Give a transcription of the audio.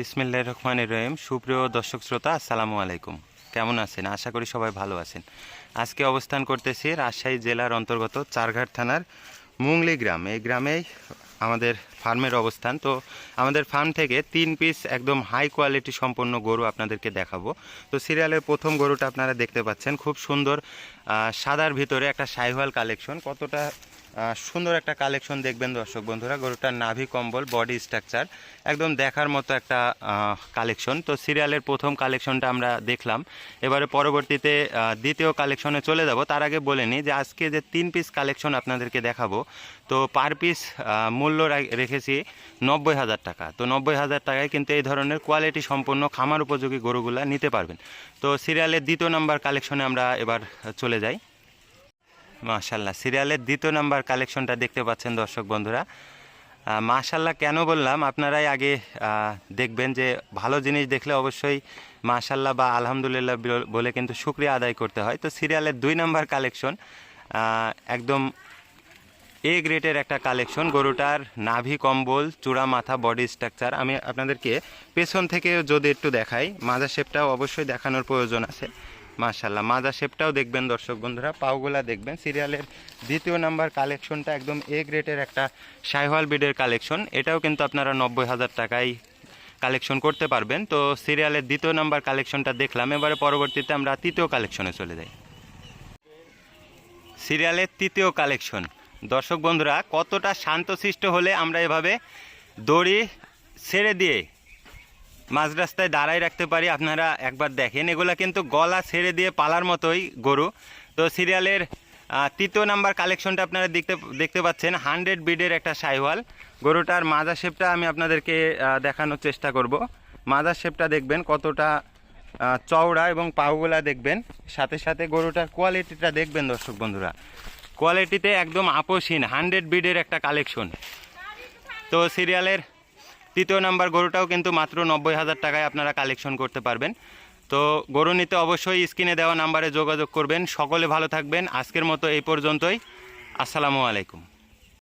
বিসমিল্লাহ রহমান রহিম। সুপ্রিয় দর্শক শ্রোতা, আসসালামু আলাইকুম। কেমন আছেন? আশা করি সবাই ভালো আছেন। আজকে অবস্থান করতেছি রাজশাহী জেলার অন্তর্গত চারঘাট থানার মুংলি গ্রাম। এই গ্রামেই আমাদের ফার্মের অবস্থান। তো আমাদের ফার্ম থেকে তিন পিস একদম হাই কোয়ালিটি সম্পন্ন গরু আপনাদেরকে দেখাবো। তো সিরিয়ালের প্রথম গরুটা আপনারা দেখতে পাচ্ছেন। খুব সুন্দর সাদার ভিতরে একটা সাইওয়াল কালেকশন। কতটা সুন্দর একটা কালেকশন দেখবেন দর্শক বন্ধুরা। গরুটার নাভি কম্বল বডি স্ট্রাকচার একদম দেখার মতো একটা কালেকশন তো সিরিয়ালের প্রথম কালেকশনটা আমরা দেখলাম। এবারে পরবর্তীতে দ্বিতীয় কালেকশনে চলে যাব। তার আগে বলে নিই যে আজকে যে তিন পিস কালেকশন আপনাদেরকে দেখাবো, তো পার পিস মূল্য রেখেছি নব্বই হাজার টাকা। তো নব্বই হাজার টাকায় কিন্তু এই ধরনের কোয়ালিটি সম্পন্ন খামার উপযোগী গরুগুলা নিতে পারবেন। তো সিরিয়ালের দ্বিতীয় নাম্বার কালেকশনে আমরা এবার চলে যাই। মাশাল্লাহ। সিরিয়ালের দ্বিতীয় নাম্বার কালেকশনটা দেখতে পাচ্ছেন দর্শক বন্ধুরা। মাশাল্লাহ কেন বললাম? আপনারাই আগে দেখবেন যে ভালো জিনিস দেখলে অবশ্যই মাশাল্লাহ বা আলহামদুলিল্লাহ বিল- বলে কিন্তু শুক্রিয়া আদায় করতে হয়। তো সিরিয়ালের দুই নাম্বার কালেকশন একদম এ গ্রেটের একটা কালেকশন। গরুটার নাভি কম্বল, চূড়া মাথা, বডি স্ট্রাকচার। আমি আপনাদেরকে পেছন থেকে যদি একটু দেখাই মাজা শেপটাও অবশ্যই দেখানোর প্রয়োজন আছে। মাশাল্লাহ মাজা শেপটাও দেখবেন দর্শক বন্ধুরা, পাওগুলা দেখবেন। সিরিয়ালের দ্বিতীয় নাম্বার কালেকশনটা একদম এ গ্রেটের একটা সাইহল বিডের কালেকশন। এটাও কিন্তু আপনারা নব্বই হাজার টাকায় কালেকশন করতে পারবেন। তো সিরিয়ালের দ্বিতীয় নাম্বার কালেকশনটা দেখলাম, এবারে পরবর্তীতে আমরা তৃতীয় কালেকশনে চলে যাই। সিরিয়ালের তৃতীয় কালেকশন। দর্শক বন্ধুরা, কতটা শান্তশিষ্ট হলে আমরা এভাবে দড়ি ছেড়ে দিয়ে মাঝ রাস্তায় দাঁড়াই রাখতে পারি, আপনারা একবার দেখেন। এগুলা কিন্তু গলা ছেড়ে দিয়ে পালার মতোই গরু। তো সিরিয়ালের তৃতীয় নাম্বার কালেকশনটা আপনারা দেখতে দেখতে পাচ্ছেন, হান্ড্রেড বিডের একটা সাইওয়াল গরুটার মাজা শেপটা আমি আপনাদেরকে দেখানোর চেষ্টা করব। মাজা শেপটা দেখবেন কতটা চওড়া এবং পাউগুলা দেখবেন। সাথে সাথে গরুটার কোয়ালিটিটা দেখবেন দর্শক বন্ধুরা। কোয়ালিটিতে একদম আপোষহীন হান্ড্রেড বিডের একটা কালেকশন। তো সিরিয়ালের তৃতীয় নাম্বার গরুটাও কিন্তু মাত্র নব্বই হাজার টাকায় আপনারা কালেকশন করতে পারবেন। তো গরু নিতে অবশ্যই স্ক্রিনে দেওয়া নাম্বারে যোগাযোগ করবেন। সকলে ভালো থাকবেন। আজকের মতো এই পর্যন্তই। আসসালামু আলাইকুম।